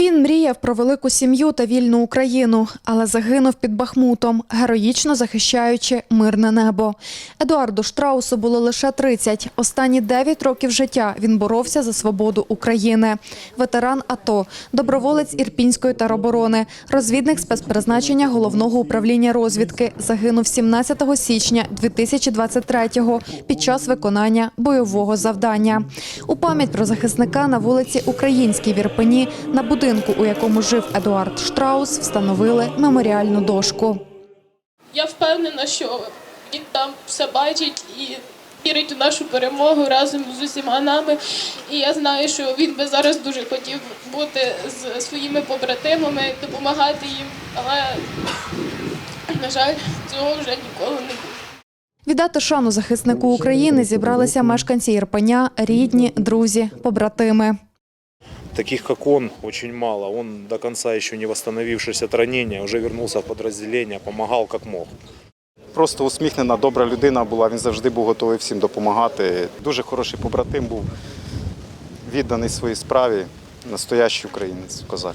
Він мріяв про велику сім'ю та вільну Україну, але загинув під Бахмутом, героїчно захищаючи мирне небо. Едуарду Штраусу було лише 30. Останні 9 років життя він боровся за свободу України. Ветеран АТО, доброволець Ірпінської тероборони, розвідник спецпризначення головного управління розвідки. Загинув 17 січня 2023-го під час виконання бойового завдання. У пам'ять про захисника на вулиці Українській в Ірпені на будинку, у якому жив Едуард Штраус, встановили меморіальну дошку. Я впевнена, що він там все бачить і вірить у нашу перемогу разом з усіма нами. І я знаю, що він би зараз дуже хотів бути з своїми побратимами, допомагати їм, але, на жаль, цього вже ніколи не буде. Віддати шану захиснику України зібралися мешканці Ірпеня, рідні, друзі, побратими. Таких, как он, очень мало. Он до конца еще не восстановившись от ранения, уже вернулся в подразделение, помогал как мог. Просто усміхнена, добра людина була. Він завжди був готовий всім допомагати. Дуже хороший побратим був, відданий своїй справі, настоящий українець, козак.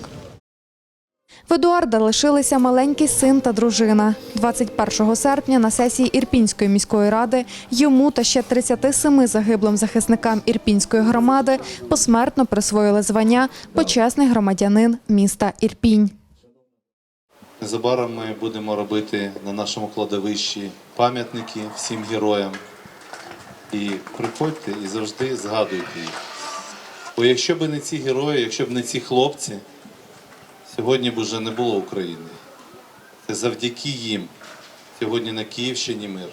В Едуарда лишилися маленький син та дружина. 21 серпня на сесії Ірпінської міської ради йому та ще 37 загиблим захисникам Ірпінської громади посмертно присвоїли звання почесний громадянин міста Ірпінь. Незабаром ми будемо робити на нашому кладовищі пам'ятники всім героям. І приходьте і завжди згадуйте їх. Бо якщо б не ці герої, якщо б не ці хлопці, сьогодні б уже не було України. Це завдяки їм. Сьогодні на Київщині мир.